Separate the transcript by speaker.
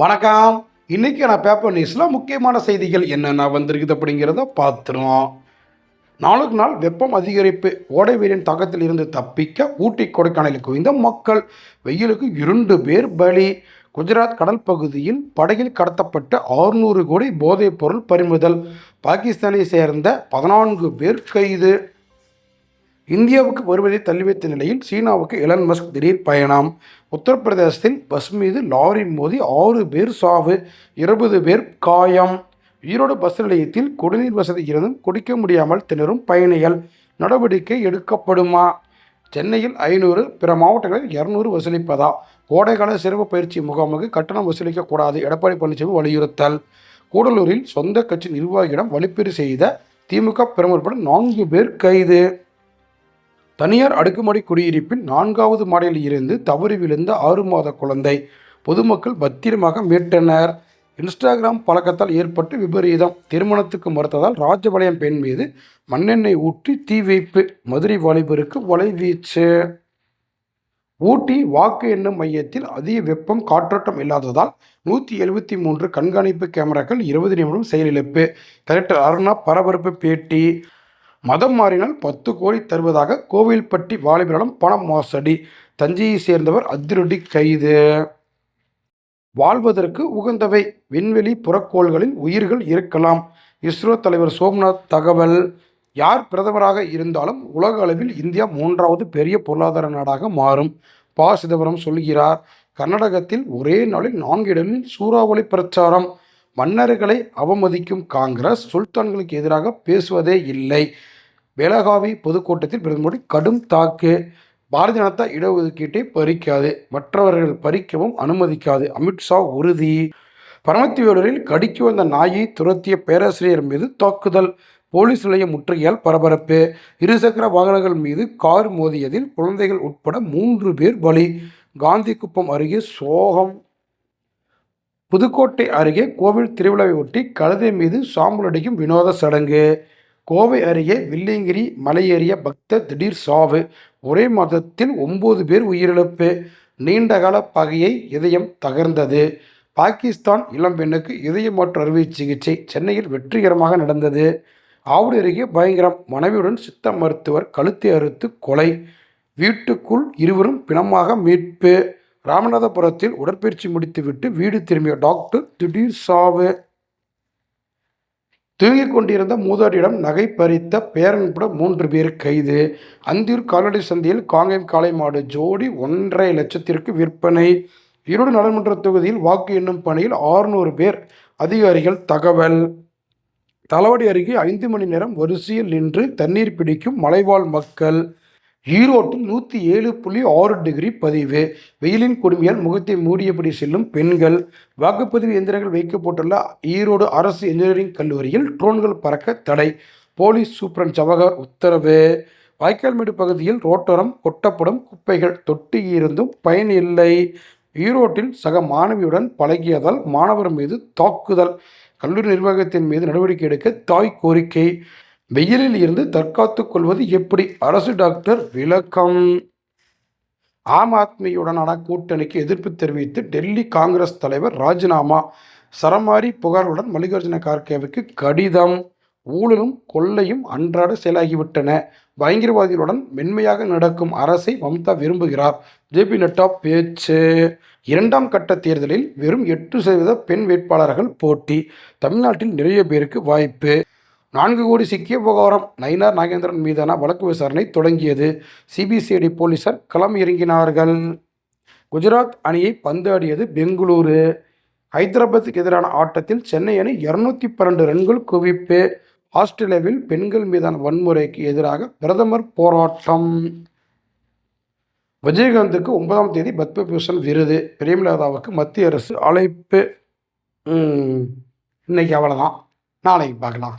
Speaker 1: வணக்கம். இன்னைக்கு நான் பேப்பர் நியூஸில் முக்கியமான செய்திகள் என்னென்ன வந்திருக்குது அப்படிங்கிறத பார்த்துருவோம். நாளுக்கு நாள் வெப்பம் அதிகரிப்பு ஓடை வெயிலின் தாக்கத்தில் இருந்து தப்பிக்க ஊட்டி கொடைக்கானலுக்கு குவிந்த மக்கள் வெயிலுக்கு இரண்டு பேர் பலி. குஜராத் கடல் பகுதியில் படகில் கடத்தப்பட்ட 600 கோடி போதைப் பொருள் பறிமுதல். பாகிஸ்தானை சேர்ந்த பதினான்கு பேர் கைது. இந்தியாவுக்கு வருவதை தள்ளி வைத்த நிலையில் சீனாவுக்கு எலன் மஸ்க் திடீர் பயணம். உத்தரப்பிரதேசத்தில் பஸ் மீது லாரி மோதி ஆறு பேர் சாவு இருபது பேர் காயம். ஈரோடு பஸ் நிலையத்தில் குடிநீர் வசதி இருந்தும் குடிக்க முடியாமல் திணறும் பயணிகள். நடவடிக்கை எடுக்கப்படுமா? சென்னையில் ஐநூறு பிற மாவட்டங்களில் இரநூறு வசூலிப்பதா? கோடைக்கால சிறப்பு பயிற்சி முகாமுக்கு கட்டணம் வசூலிக்கக்கூடாது எடப்பாடி பழனிசாமி வலியுறுத்தல். கூடலூரில் சொந்த கட்சி நிர்வாகியிடம் வழிப்பறி செய்த திமுக பிரமுகர் நான்கு பேர் கைது. தனியார் அடுக்குமாடி குடியிருப்பின் நான்காவது மாடியில் இருந்து தவறி விழுந்த ஆறு மாத குழந்தை. பொதுமக்கள் பத்திரமாக மீட்டனர். இன்ஸ்டாகிராம் பழக்கத்தால் ஏற்பட்டு விபரீதம். திருமணத்துக்கு மறுத்ததால் ராஜபாளையம் பெண் மீது மண்ணெண்ணெய் ஊற்றி தீ வைப்பு. மதுரை வாலிபருக்கு வலைவீச்சு ஊட்டி வாக்கு எண்ணும் மையத்தில் அதிக வெப்பம் காற்றோட்டம் இல்லாததால் நூற்றி எழுபத்தி மூன்று கண்காணிப்பு கேமராக்கள் இருபது நிமிடம் செயலிழப்பு. கலெக்டர் அருணா பரபரப்பு பேட்டி. மதம் மாறினால் பத்து கோடி தருவதாக கோவில்பட்டி வாலிபரிடம் பணம் மோசடி. தஞ்சையை சேர்ந்தவர் அதிரடி கைது. வாழ்வதற்கு உகந்தவை விண்வெளி புறக்கோள்களில் உயிர்கள் இருக்கலாம். இஸ்ரோ தலைவர் சோம்நாத் தகவல் யார் பிரதமராக இருந்தாலும் உலக அளவில் இந்தியா மூன்றாவது பெரிய பொருளாதார நாடாக மாறும் ப சிதம்பரம் சொல்கிறார். கர்நாடகத்தில் ஒரே நாளில் நான்கு இடங்களில் சூறாவளி பிரச்சாரம். மன்னர்களை அவமதிக்கும் காங்கிரஸ் சுல்தான்களுக்கு எதிராக பேசுவதே இல்லை. பெலகாவி பொதுக்கூட்டத்தில் பிரதமர் மோடி கடும் தாக்கு. பாரதிய ஜனதா இடஒதுக்கீட்டை பறிக்காது. மற்றவர்கள் பறிக்கவும் அனுமதிக்காது. அமித்ஷா உறுதி. பரமத்தி வேலூரில் கடிக்கு வந்த நாயை துரத்திய பேராசிரியர் மீது தாக்குதல். போலீஸ் நிலைய முற்றுகையால் பரபரப்பு. இருசக்கர வாகனங்கள் மீது கார் மோதியதில் குழந்தைகள் உட்பட மூன்று பேர் பலி. காந்திக்குப்பம் அருகே சோகம். புதுக்கோட்டை அருகே கோவில் திருவிழாவை ஒட்டி கழுதை மீது சாம்பல் அடிக்கும் வினோத சடங்கு. கோவை அருகே வில்லியங்கிரி மலையேறிய பக்தர் திடீர் சாவு. ஒரே மாதத்தில் ஒன்பது பேர் உயிரிழப்பு. நீண்டகால பகையை இதயம் தகர்ந்தது. பாகிஸ்தான் இளம்பெண்ணுக்கு இதய மாற்று அறுவை சிகிச்சை சென்னையில் வெற்றிகரமாக நடந்தது. ஆவடி அருகே பயங்கரம் மனைவியுடன் சித்த மருத்துவர் கழுத்தை அறுத்து கொலை. வீட்டுக்குள் இருவரும் பிணமாக மீட்பு. ராமநாதபுரத்தில் உடற்பயிற்சி முடித்துவிட்டு வீடு திரும்பிய டாக்டர் திடீர் சாவு. தூங்கிக் கொண்டிருந்த மூதாட்டியிடம் நகை பறித்த பேரன் உட்பட மூன்று பேர் கைது. அந்தியூர் கால்நடை சந்தையில் காங்கேயம் காளை மாடு ஜோடி ஒன்றரை லட்சத்திற்கு விற்பனை. ஈரோடு நாடாளுமன்ற தொகுதியில் வாக்கு எண்ணும் பணியில் ஆறுநூறு பேர். அதிகாரிகள் தகவல். தளவாடி அருகே ஐந்து மணி நேரம் வரிசையில் நின்று தண்ணீர் பிடிக்கும் மலைவாழ் மக்கள். ஈரோட்டில் நூற்றி ஏழு புள்ளி ஆறு டிகிரி பதிவு. வெயிலின் கொடுமையால் முகத்தை மூடியபடி செல்லும் பெண்கள். வாக்குப்பதிவு எந்திரங்கள் வைக்கப்பட்டுள்ள ஈரோடு அரசு இன்ஜினியரிங் கல்லூரியில் ட்ரோன்கள் பறக்க தடை. போலீஸ் சூப்பரண்ட் ஜவஹர் உத்தரவு. வாய்க்கால்மேடு பகுதியில் ரோட்டோரம் கொட்டப்படும் குப்பைகள் தொட்டி இருந்தும் பயன் இல்லை. ஈரோட்டில் சக மாணவியுடன் பழகியதால் மாணவர் மீது தாக்குதல். கல்லூரி நிர்வாகத்தின் மீது நடவடிக்கை எடுக்க தாய் கோரிக்கை. வெயிலில் இருந்து தற்காத்துக் கொள்வது எப்படி? அரசு டாக்டர் விளக்கம். ஆம் ஆத்மியுடனான கூட்டணிக்கு எதிர்ப்பு தெரிவித்து டெல்லி காங்கிரஸ் தலைவர் ராஜினாமா. சரமாரி புகாருடன் மல்லிகார்ஜுன கார்கேவுக்கு கடிதம். ஊழலும் கொள்ளையும் அன்றாட செயலாகிவிட்டன. பயங்கரவாதிகளுடன் மென்மையாக நடக்கும் அரசை மம்தா விரும்புகிறார். ஜேபி நட்டா பேச்சு. இரண்டாம் கட்ட தேர்தலில் வெறும் எட்டு சதவீத பெண் வேட்பாளர்கள் போட்டி. தமிழ்நாட்டில் நிறைய பேருக்கு வாய்ப்பு. நான்கு கோடி சிக்கிய விவகாரம். நயினார் நாகேந்திரன் மீதான வழக்கு விசாரணை தொடங்கியது. சிபிசிஐடி போலீசார் களம் இறங்கினார்கள். குஜராத் அணியை பந்தாடியது பெங்களூரு. ஹைதராபாத்துக்கு எதிரான ஆட்டத்தில் சென்னை அணி இருநூத்தி பன்னெண்டு ரன்கள் குவிப்பு. ஆஸ்திரேலியாவில் பெண்கள் மீதான வன்முறைக்கு எதிராக பிரதமர் போராட்டம். விஜயகாந்துக்கு ஒன்பதாம் தேதி பத்மபூஷன் விருது. பிரேமலதாவுக்கு மத்திய அரசு அழைப்பு. இன்னைக்கு அவ்வளோதான் நாளைக்கு பார்க்கலாம்.